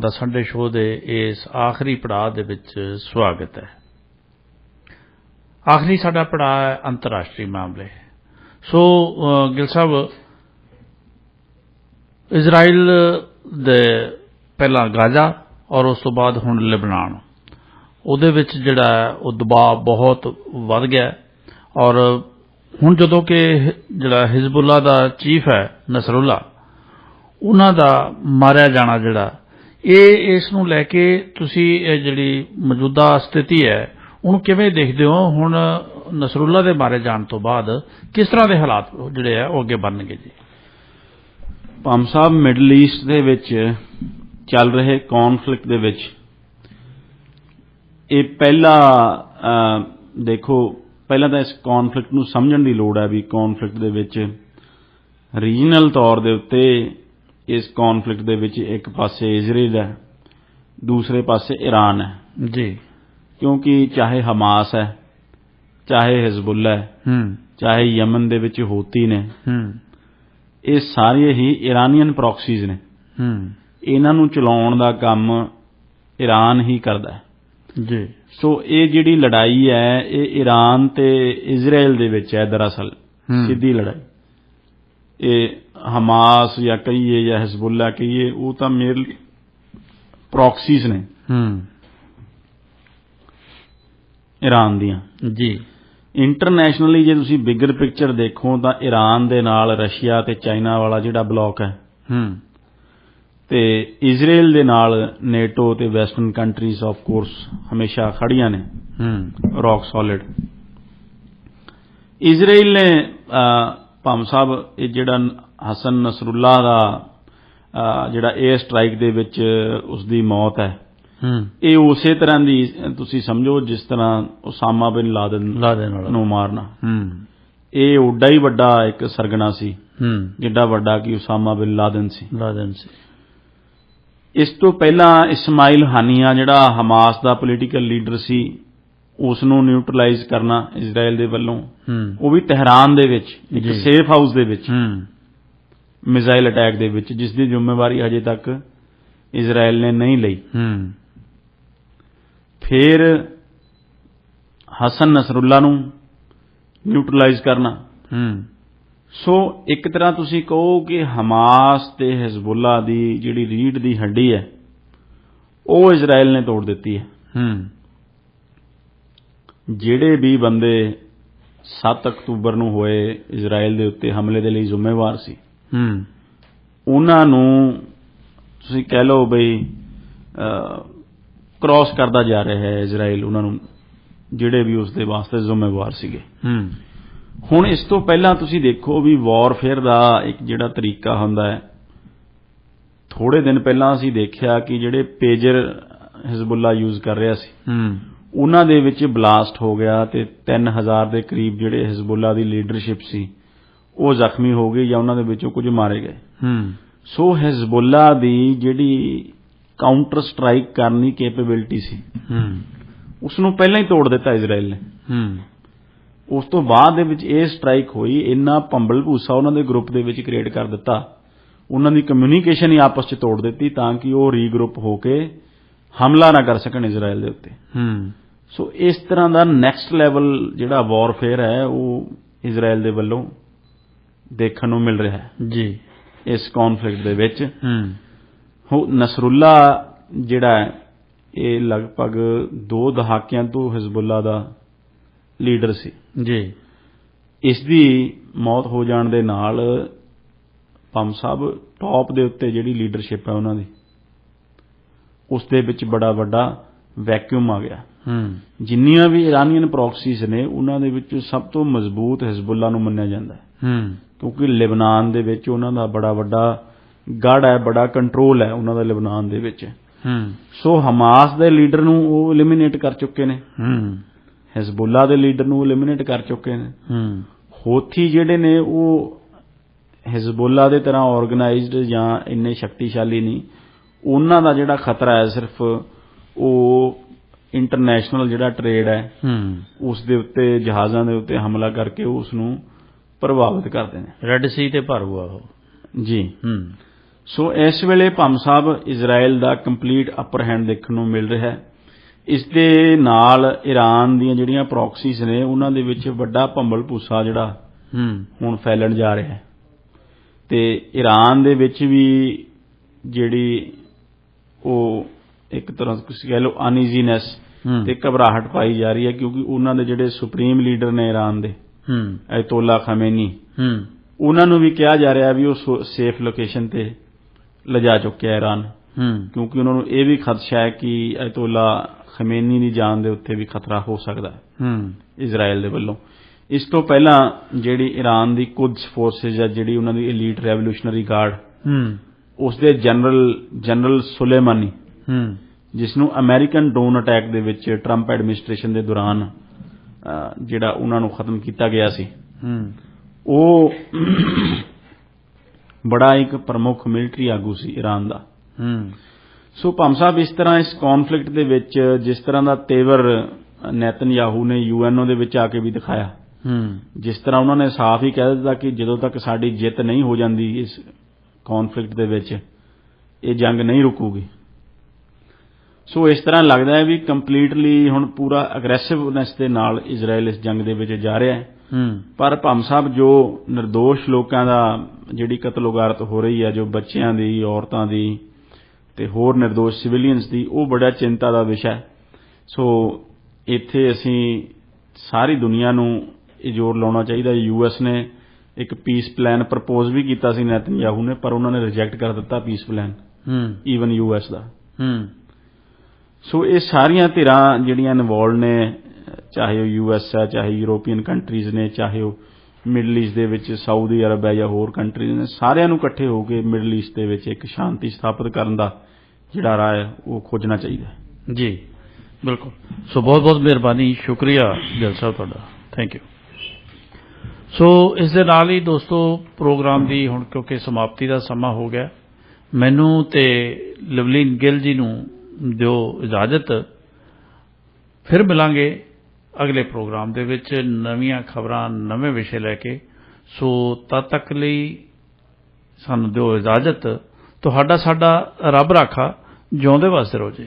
ਦਾ Sunday show ਦੇ ਇਸ ਆਖਰੀ ਪੜਾਅ ਦੇ ਵਿੱਚ ਸਵਾਗਤ ਹੈ। ਆਖਰੀ ਸਾਡਾ ਪੜਾਅ ਹੈ ਅੰਤਰਰਾਸ਼ਟਰੀ ਮਾਮਲੇ। ਸੋ ਅ, ਗਿਲ ਸਾਹਿਬ ਇਜ਼ਰਾਈਲ ਦੇ ਪਹਿਲਾਂ ਗਾਜ਼ਾ ਔਰ ਉਸ ਤੋਂ ਬਾਅਦ ਹੁਣ ਲਿਬਨਾਨ। ਉਹਦੇ ਵਿੱਚ ਜਿਹੜਾ ਹੈ ਉਹ ਦਬਾਅ ਬਹੁਤ ਵੱਧ ਗਿਆ ਔਰ ਹੁਣ ਜਦੋਂ ਕਿ ਜਿਹੜਾ ਹਿਜ਼ਬੁੱਲਾ ਦਾ ਚੀਫ ਹੈ ਨਸਰੁੱਲਾ ਉਹਨਾਂ ਦਾ ਮਾਰਿਆ ਜਾਣਾ ਜਿਹੜਾ ਇਹ ਇਸ ਨੂੰ ਲੈ ਕੇ ਤੁਸੀਂ ਇਹ ਜਿਹੜੀ ਮੌਜੂਦਾ ਸਥਿਤੀ ਹੈ, ਉਹਨੂੰ ਕਿਵੇਂ ਦੇਖਦੇ ਹੋ? ਹੁਣ ਨਸਰੁੱਲਾ ਦੇ ਮਾਰੇ ਜਾਣ ਤੋਂ ਬਾਅਦ ਕਿਸ ਤਰ੍ਹਾਂ ਦੇ ਹਾਲਾਤ ਜਿਹੜੇ ਆ, ਉਹ ਅੱਗੇ ਬਣਨਗੇ ਜੀ? ਪੰਮ ਸਾਹਿਬ, ਮਿਡਲ ਈਸਟ ਦੇ ਵਿੱਚ ਚੱਲ ਰਹੇ ਕੌਨਫਲਿਕਟ ਦੇ ਵਿੱਚ ਇਹ ਪਹਿਲਾ ਦੇਖੋ, ਪਹਿਲਾਂ ਤਾਂ ਇਸ ਕੌਨਫਲਿਕਟ ਨੂੰ ਸਮਝਣ ਦੀ ਲੋੜ ਹੈ ਵੀ ਕੌਨਫਲਿਕਟ ਦੇ ਵਿੱਚ ਰੀਜਨਲ ਤੌਰ ਦੇ ਉੱਤੇ ਇਸ ਕੌਨਫਲਿਕਟ ਦੇ ਵਿੱਚ ਇੱਕ ਪਾਸੇ ਇਜ਼ਰਾਈਲ ਹੈ ਦੂਸਰੇ ਪਾਸੇ ਈਰਾਨ ਹੈ। ਜੀ। ਕਿਉਂਕਿ ਚਾਹੇ ਹਮਾਸ ਹੈ ਚਾਹੇ ਹਿਜ਼ਬੁੱਲਾ ਹੈ ਹੂੰ। ਚਾਹੇ ਯਮਨ ਦੇ ਵਿੱਚ ਹੂਤੀ ਨੇ ਹੂੰ। ਇਹ ਸਾਰੇ ਹੀ ਇਰਾਨੀਅਨ ਪ੍ਰੌਕਸੀਜ਼ ਨੇ। ਹੂੰ। ਇਹਨਾਂ ਨੂੰ ਚਲਾਉਣ ਦਾ ਕੰਮ ਈਰਾਨ ਹੀ ਕਰਦਾ ਹੈ। ਜੀ। ਸੋ ਇਹ ਜਿਹੜੀ ਲੜਾਈ ਹੈ ਇਹ ਈਰਾਨ ਤੇ ਇਜ਼ਰਾਈਲ ਦੇ ਵਿੱਚ ਹੈ ਦਰਅਸਲ। ਸਿੱਧੀ ਲੜਾਈ। ਇਹ ਹਮਾਸ ਜਾਂ ਕਹੀਏ ਜਾਂ ਹਿਜ਼ਬੁੱਲਾ ਕਹੀਏ ਉਹ ਤਾਂ ਮੇਰਲੀ ਪ੍ਰੌਕਸੀਜ਼ ਨੇ। ਹੂੰ। ਈਰਾਨ ਦੀਆਂ। ਜੀ। ਇੰਟਰਨੈਸ਼ਨਲੀ ਜੇ ਤੁਸੀਂ ਬਿਗਰ ਪਿਕਚਰ ਦੇਖੋ ਤਾਂ ਈਰਾਨ ਦੇ ਨਾਲ ਰਸ਼ੀਆ ਤੇ ਚਾਈਨਾ ਵਾਲਾ ਜਿਹੜਾ ਬਲੌਕ ਹੈ ਹੂੰ। ਤੇ ਇਜ਼ਰਾਈਲ ਦੇ ਨਾਲ ਨੇਟੋ ਤੇ ਵੈਸਟਰਨ ਕੰਟਰੀਜ਼ ਆਫ ਕੋਰਸ ਹਮੇਸ਼ਾ ਖੜੀਆਂ ਨੇ। ਹੂੰ। ਰੌਕ ਸੋਲਿਡ ਇਜ਼ਰਾਈਲ ਨੇ ਭਾਮ ਸਾਹਿਬ ਇਹ ਜਿਹੜਾ ਹਸਨ ਨਸਰੁੱਲਾ ਦਾ ਜਿਹੜਾ 에ਅਰ ਸਟ੍ਰਾਈਕ ਦੇ ਵਿੱਚ ਉਸ ਦੀ ਮੌਤ ਹੈ। ਹੂੰ। ਇਹ ਉਸੇ ਤਰ੍ਹਾਂ ਦੀ ਤੁਸੀਂ ਸਮਝੋ ਜਿਸ ਤਰ੍ਹਾਂ ਉਸਾਮਾ ਬਿਨ ਲਾਦਨ ਨੂੰ ਮਾਰਨਾ। ਹੂੰ। ਇਹ ਓਡਾ ਹੀ ਵੱਡਾ ਇੱਕ ਸਰਗਣਾ ਸੀ। ਹੂੰ। ਜਿੱਡਾ ਵੱਡਾ ਕਿ ਉਸਾਮਾ ਬਿਨ ਲਾਦਨ ਸੀ। ਲਾ ਦੇਣ ਸੀ। ਇਸ ਤੋਂ ਪਹਿਲਾਂ ਇਸਮਾਈਲ ਹਾਨੀਆ ਜਿਹੜਾ ਹਮਾਸ ਦਾ ਪੋਲੀਟੀਕਲ ਲੀਡਰ ਸੀ ਉਸ ਨੂੰ ਨਿਊਟਰਲਾਈਜ਼ ਕਰਨਾ ਇਜ਼ਰਾਈਲ ਦੇ ਵੱਲੋਂ। ਹੂੰ। ਉਹ ਵੀ ਤਹਿਰਾਨ ਦੇ ਵਿੱਚ ਇੱਕ। ਸੇਫ ਹਾਊਸ ਦੇ ਵਿੱਚ। ਹੂੰ। ਮਿਜ਼ਾਈਲ ਅਟੈਕ ਦੇ ਵਿੱਚ ਜਿਸ ਦੀ ਜ਼ਿੰਮੇਵਾਰੀ ਹਜੇ ਤੱਕ ਇਜ਼ਰਾਈਲ ਨੇ ਨਹੀਂ ਲਈ। ਹੂੰ। ਫਿਰ ਹਸਨ ਨਸਰੁੱਲਾ ਨੂੰ ਨਿਊਟਰਲਾਈਜ਼ ਕਰਨਾ। ਹੂੰ। ਸੋ ਇੱਕ ਤਰ੍ਹਾਂ ਤੁਸੀਂ ਕਹੋ ਕਿ ਹਮਾਸ ਤੇ ਹਿਜ਼ਬੁੱਲਾ ਦੀ ਜਿਹੜੀ ਰੀੜ ਦੀ ਹੱਡੀ ਹੈ ਉਹ ਇਜ਼ਰਾਈਲ ਨੇ ਤੋੜ ਦਿੱਤੀ ਹੈ। ਹੂੰ। ਜਿਹੜੇ ਵੀ ਬੰਦੇ 7 ਅਕਤੂਬਰ ਨੂੰ ਹੋਏ ਇਜ਼ਰਾਈਲ ਦੇ ਉੱਤੇ ਹਮਲੇ ਦੇ ਲਈ ਜ਼ਿੰਮੇਵਾਰ ਸੀ ਹੂੰ। ਉਹਨਾਂ ਨੂੰ ਤੁਸੀਂ ਕਹਿ ਲਓ ਬਈ ਕ੍ਰਾਸ ਕਰਦਾ ਜਾ ਰਿਹਾ ਹੈ ਇਜ਼ਰਾਈਲ ਉਹਨਾਂ ਨੂੰ ਜਿਹੜੇ ਵੀ ਉਸ ਦੇ ਵਾਸਤੇ ਜ਼ਿੰਮੇਵਾਰ ਸੀਗੇ। ਹੂੰ। ਹੁਣ ਇਸ ਤੋਂ ਪਹਿਲਾਂ ਤੁਸੀਂ ਦੇਖੋ ਵੀ ਵਾਰਫੇਅਰ ਦਾ ਇੱਕ ਜਿਹੜਾ ਤਰੀਕਾ ਹੁੰਦਾ ਹੈ ਥੋੜੇ ਦਿਨ ਪਹਿਲਾਂ ਅਸੀਂ ਦੇਖਿਆ ਕਿ ਜਿਹੜੇ ਪੇਜਰ ਹਿਜ਼ਬੁੱਲਾ ਯੂਜ਼ ਕਰ ਰਿਹਾ ਸੀ ਹੂੰ। ਉਹਨਾਂ ਦੇ ਵਿੱਚ ਬਲਾਸਟ ਹੋ ਗਿਆ ਤੇ 3000 ਦੇ ਕਰੀਬ ਜਿਹੜੇ ਹਿਜ਼ਬੁੱਲਾ ਦੀ ਲੀਡਰਸ਼ਿਪ ਸੀ ਉਹ ਜ਼ਖਮੀ ਹੋ ਗਏ ਜਾਂ ਉਹਨਾਂ ਦੇ ਵਿੱਚੋਂ ਕੁਝ ਮਾਰੇ ਗਏ। ਹੂੰ। ਸੋ ਹਿਜ਼ਬੁੱਲਾ ਦੀ ਜਿਹੜੀ ਕਾਊਂਟਰ ਸਟ੍ਰਾਈਕ ਕਰਨ ਦੀ ਕੈਪੇਬਿਲਿਟੀ ਸੀ ਹੂੰ। ਉਸ ਨੂੰ ਪਹਿਲਾਂ ਹੀ ਤੋੜ ਦਿੱਤਾ ਇਜ਼ਰਾਈਲ ਨੇ। ਹੂੰ। ਉਸ ਤੋਂ ਬਾਅਦ ਦੇ ਵਿੱਚ ਇਹ ਸਟ੍ਰਾਈਕ ਹੋਈ ਇੰਨਾ ਪੰਬਲ ਭੂਸਾ ਉਹਨਾਂ ਦੇ ਗਰੁੱਪ ਦੇ ਵਿੱਚ ਕ੍ਰੀਏਟ ਕਰ ਦਿੱਤਾ। ਉਹਨਾਂ ਦੀ ਕਮਿਊਨੀਕੇਸ਼ਨ ਹੀ ਆਪਸ 'ਚ ਤੋੜ ਦਿੱਤੀ ਤਾਂ ਕਿ ਉਹ ਰੀਗਰੁੱਪ ਹੋ ਕੇ ਹਮਲਾ ਨਾ ਕਰ ਸਕਣ ਇਜ਼ਰਾਈਲ ਦੇ ਉੱਤੇ। ਹੂੰ। ਸੋ ਇਸ ਤਰ੍ਹਾਂ ਦਾ ਨੈਕਸਟ ਲੈਵਲ ਜਿਹੜਾ ਵਾਰਫੇਅਰ ਹੈ ਉਹ ਇਜ਼ਰਾਈਲ ਦੇ ਵੱਲੋਂ ਦੇਖਣ ਨੂੰ ਮਿਲ ਰਿਹਾ ਹੈ। ਜੀ। ਇਸ ਕੌਨਫਲਿਕਟ ਦੇ ਵਿੱਚ। ਹੂੰ। ਹੋ ਨਸਰੁੱਲਾ ਜਿਹੜਾ ਹੈ ਇਹ ਲਗਭਗ 2 ਦਹਾਕਿਆਂ ਤੋਂ ਹਿਜ਼ਬੁੱਲਾ ਦਾ ਲੀਡਰ ਸੀ। ਜੀ। ਇਸ ਦੀ ਮੌਤ ਹੋ ਜਾਣ ਦੇ ਨਾਲ ਪੰਮ ਸਾਹਿਬ ਟੌਪ ਦੇ ਉੱਤੇ ਜਿਹੜੀ ਲੀਡਰਸ਼ਿਪ ਹੈ ਉਹਨਾਂ ਦੀ ਉਸ ਦੇ ਵਿੱਚ ਬੜਾ ਵੱਡਾ ਵੈਕਿਊਮ ਆ ਗਿਆ। ਹੂੰ। ਜਿੰਨੀਆਂ ਵੀ ਇਰਾਨੀਅਨ ਪ੍ਰੌਕਸੀਜ਼ ਨੇ ਉਹਨਾਂ ਦੇ ਵਿੱਚ ਸਭ ਤੋਂ ਮਜ਼ਬੂਤ ਹਿਜ਼ਬੁੱਲਾ ਨੂੰ ਮੰਨਿਆ ਜਾਂਦਾ ਹੈ। ਹੂੰ। ਕਿਉਂਕਿ ਲਿਬਨਾਨ ਦੇ ਵਿੱਚ ਉਹਨਾਂ ਦਾ ਬੜਾ ਵੱਡਾ ਗੜ ਹੈ ਬੜਾ ਕੰਟਰੋਲ ਹੈ ਉਹਨਾਂ ਦਾ ਲਿਬਨਾਨ ਦੇ ਵਿੱਚ। ਹੂੰ। ਸੋ ਹਮਾਸ ਦੇ ਲੀਡਰ ਨੂੰ ਉਹ ਐਲੀਮੀਨੇਟ ਕਰ ਚੁੱਕੇ ਨੇ। ਹੂੰ। ਹਿਜ਼ਬੁੱਲਾ ਦੇ ਲੀਡਰ ਨੂੰ ਐਲੀਮੀਨੇਟ ਕਰ ਚੁੱਕੇ ਨੇ। ਹੂੰ। ਹੋਥੀ ਜਿਹੜੇ ਨੇ ਉਹ ਹਿਜ਼ਬੁੱਲਾ ਦੇ ਤਰ੍ਹਾਂ ਆਰਗੇਨਾਈਜ਼ਡ ਜਾਂ ਇੰਨੇ ਸ਼ਕਤੀਸ਼ਾਲੀ ਨਹੀਂ। ਉਹਨਾਂ ਦਾ ਜਿਹੜਾ ਖਤਰਾ ਹੈ ਸਿਰਫ ਉਹ ਇੰਟਰਨੈਸ਼ਨਲ ਜਿਹੜਾ ਟ੍ਰੇਡ ਹੈ ਹੂੰ। ਉਸ ਦੇ ਉੱਤੇ ਜਹਾਜ਼ਾਂ ਦੇ ਉੱਤੇ ਹਮਲਾ ਕਰਕੇ ਉਸ ਨੂੰ ਪ੍ਰਭਾਵਿਤ ਕਰਦੇ ਨੇ। ਰੈੱਡ ਸੀ ਤੇ ਭਰ ਹੁਆ ਉਹ। ਜੀ। ਹੂੰ। ਸੋ ਇਸ ਵੇਲੇ ਭੰਮ ਸਾਹਿਬ ਇਜ਼ਰਾਈਲ ਦਾ ਕੰਪਲੀਟ ਅਪਰ ਹੈਂਡ ਦੇਖਣ ਨੂੰ ਮਿਲ ਰਿਹਾ ਹੈ। ਇਸ ਦੇ ਨਾਲ ਈਰਾਨ ਦੀਆਂ ਜਿਹੜੀਆਂ ਪ੍ਰੌਕਸੀਜ਼ ਨੇ ਉਹਨਾਂ ਦੇ ਵਿੱਚ ਵੱਡਾ ਭੰਬਲ ਭੂਸਾ ਜਿਹੜਾ ਹੂੰ। ਹੁਣ ਫੈਲਣ ਜਾ ਰਿਹਾ ਹੈ। ਤੇ ਈਰਾਨ ਦੇ ਵਿੱਚ ਵੀ ਜਿਹੜੀ ਉਹ ਇੱਕ ਤਰ੍ਹਾਂ ਤੁਸੀਂ ਕਹਿ ਲਓ ਅਨਈਜ਼ੀਨੈਸ ਤੇ ਘਬਰਾਹਟ ਪਾਈ ਜਾ ਰਹੀ ਹੈ ਕਿਉਂਕਿ ਉਹਨਾਂ ਦੇ ਜਿਹੜੇ ਸੁਪਰੀਮ ਲੀਡਰ ਨੇ ਈਰਾਨ ਦੇ ਹੂੰ। ਅਯਤੋਲਾ ਖਮੇਨੀ ਹੂੰ। ਉਹਨਾਂ ਨੂੰ ਵੀ ਕਿਹਾ ਜਾ ਰਿਹਾ ਵੀ ਉਹ ਸੇਫ ਲੋਕੇਸ਼ਨ ਤੇ ਲਿਜਾ ਚੁੱਕਿਆ ਈਰਾਨ ਹੂੰ। ਕਿਉਂਕਿ ਉਹਨਾਂ ਨੂੰ ਇਹ ਵੀ ਖਦਸ਼ਾ ਹੈ ਕਿ ਅਯਤੋਲਾ ਖਮੇਨੀ ਦੀ ਜਾਨ ਦੇ ਉੱਤੇ ਵੀ ਖਤਰਾ ਹੋ ਸਕਦਾ ਹੈ ਹੂੰ। ਇਜ਼ਰਾਈਲ ਦੇ ਵੱਲੋਂ। ਇਸ ਤੋਂ ਪਹਿਲਾਂ ਜਿਹੜੀ ਈਰਾਨ ਦੀ ਕੁਦਸ ਫੋਰਸਸ ਹੈ ਜਿਹੜੀ ਉਹਨਾਂ ਦੀ ਐਲੀਟ ਰੈਵੋਲੂਸ਼ਨਰੀ ਗਾਰਡ ਹੂੰ। ਉਸ ਦੇ ਜਨਰਲ ਜਨਰਲ ਸੁਲੇਮਾਨੀ ਜਿਸ ਨੂੰ ਅਮਰੀਕਨ ਡਰੋਨ ਅਟੈਕ ਦੇ ਵਿੱਚ ਟਰੰਪ ਐਡਮਿਨਿਸਟ੍ਰੇਸ਼ਨ ਦੇ ਦੌਰਾਨ ਜਿਹੜਾ ਉਹਨਾਂ ਨੂੰ ਖਤਮ ਕੀਤਾ ਗਿਆ ਸੀ। ਉਹ ਬੜਾ ਇੱਕ ਪ੍ਰਮੁੱਖ ਮਿਲਟਰੀ ਆਗੂ ਸੀ ਈਰਾਨ ਦਾ। ਸੋ ਭੰਮ ਸਾਹਿਬ ਇਸ ਤਰ੍ਹਾਂ ਇਸ ਕਨਫਲਿਕਟ ਦੇ ਵਿੱਚ ਜਿਸ ਤਰ੍ਹਾਂ ਦਾ ਤੇਵਰ ਨੈਤਨਯਾਹੂ ਨੇ ਯੂਐਨਓ ਦੇ ਵਿੱਚ ਆ ਕੇ ਵੀ ਦਿਖਾਇਆ ਜਿਸ ਤਰ੍ਹਾਂ ਉਹਨਾਂ ਨੇ ਸਾਫ਼ ਹੀ ਕਹਿ ਦਿੱਤਾ ਕਿ ਜਦੋਂ ਤੱਕ ਸਾਡੀ ਜਿੱਤ ਨਹੀਂ ਹੋ ਜਾਂਦੀ ਇਸ ਕਨਫਲਿਕਟ ਦੇ ਵਿੱਚ ਇਹ ਜੰਗ ਨਹੀਂ ਰੁਕੂਗੀ। ਸੋ ਇਸ ਤਰ੍ਹਾਂ ਲੱਗਦਾ ਹੈ ਵੀ ਕੰਪਲੀਟਲੀ ਹੁਣ ਪੂਰਾ ਅਗਰੈਸਿਵਨੈਸ ਦੇ ਨਾਲ ਇਜ਼ਰਾਈਲ ਇਸ ਜੰਗ ਦੇ ਵਿੱਚ ਜਾ ਰਿਹਾ ਹੈ। ਪਰ ਭੰਮ ਸਾਹਿਬ ਜੋ ਨਿਰਦੋਸ਼ ਲੋਕਾਂ ਦਾ ਜਿਹੜੀ ਕਤਲੋਗਾਰਤ ਹੋ ਰਹੀ ਹੈ ਜੋ ਬੱਚਿਆਂ ਦੀ ਔਰਤਾਂ ਦੀ ਤੇ ਹੋਰ ਨਿਰਦੋਸ਼ ਸਿਵਿਲੀਅਨਸ ਦੀ ਉਹ ਬੜਾ ਚਿੰਤਾ ਦਾ ਵਿਸ਼ਾ ਹੈ। ਸੋ ਇੱਥੇ ਅਸੀਂ ਸਾਰੀ ਦੁਨੀਆ ਨੂੰ ਇਹ ਜ਼ੋਰ ਲਾਉਣਾ ਚਾਹੀਦਾ। ਯੂਐਸ ਨੇ ਇੱਕ ਪੀਸ ਪਲਾਨ ਪ੍ਰਪੋਜ਼ ਵੀ ਕੀਤਾ ਸੀ ਨੈਤਨਯਾਹੂ ਨੇ ਪਰ ਉਹਨਾਂ ਨੇ ਰਿਜੈਕਟ ਕਰ ਦਿੱਤਾ ਪੀਸ ਪਲਾਨ ਹੂੰ। ਈਵਨ ਯੂਐਸ ਦਾ। ਹੂੰ। ਸੋ ਇਹ ਸਾਰੀਆਂ ਧਿਰਾਂ ਜਿਹੜੀਆਂ ਇਨਵੋਲਡ ਨੇ, ਚਾਹੇ ਉਹ ਯੂਐਸ ਹੈ, ਚਾਹੇ ਯੂਰੋਪੀਅਨ ਕੰਟਰੀਜ਼ ਨੇ, ਚਾਹੇ ਉਹ ਮਿਡਲ ਈਸਟ ਦੇ ਵਿੱਚ ਸਾਊਦੀ ਅਰਬ ਹੈ ਜਾਂ ਹੋਰ ਕੰਟਰੀਜ਼ ਨੇ, ਸਾਰਿਆਂ ਨੂੰ ਇਕੱਠੇ ਹੋ ਕੇ ਮਿਡਲ ਈਸਟ ਦੇ ਵਿੱਚ ਇੱਕ ਸ਼ਾਂਤੀ ਸਥਾਪਿਤ ਕਰਨ ਦਾ ਜਿਹੜਾ ਰਾਹ ਹੈ, ਉਹ ਖੋਜਣਾ ਚਾਹੀਦਾ ਜੀ, ਬਿਲਕੁਲ। ਸੋ ਬਹੁਤ ਬਹੁਤ ਮਿਹਰਬਾਨੀ, ਸ਼ੁਕਰੀਆ ਗਿਲ ਸਾਹਿਬ ਤੁਹਾਡਾ। ਥੈਂਕ ਯੂ ਸੋ ਇਸ ਦੇ ਨਾਲ ਹੀ ਦੋਸਤੋ, ਪ੍ਰੋਗਰਾਮ ਦੀ ਹੁਣ ਕਿਉਂਕਿ ਸਮਾਪਤੀ ਦਾ ਸਮਾਂ ਹੋ ਗਿਆ, ਮੈਨੂੰ ਤੇ ਲਵਲੀਨ ਗਿੱਲ ਜੀ ਨੂੰ ਦਿਓ ਇਜਾਜ਼ਤ ਫਿਰ ਮਿਲਾਂਗੇ ਅਗਲੇ ਪ੍ਰੋਗਰਾਮ ਦੇ ਵਿੱਚ ਨਵੀਆਂ ਖਬਰਾਂ, ਨਵੇਂ ਵਿਸ਼ੇ ਲੈ ਕੇ। ਸੋ ਤਦ ਤੱਕ ਲਈ ਸਾਨੂੰ ਦਿਓ ਇਜਾਜ਼ਤ। ਤੁਹਾਡਾ ਸਾਡਾ ਰੱਬ ਰਾਖਾ ਜਿਉਂਦੇ ਵਾਸਤੇ ਰਹੋ ਜੀ।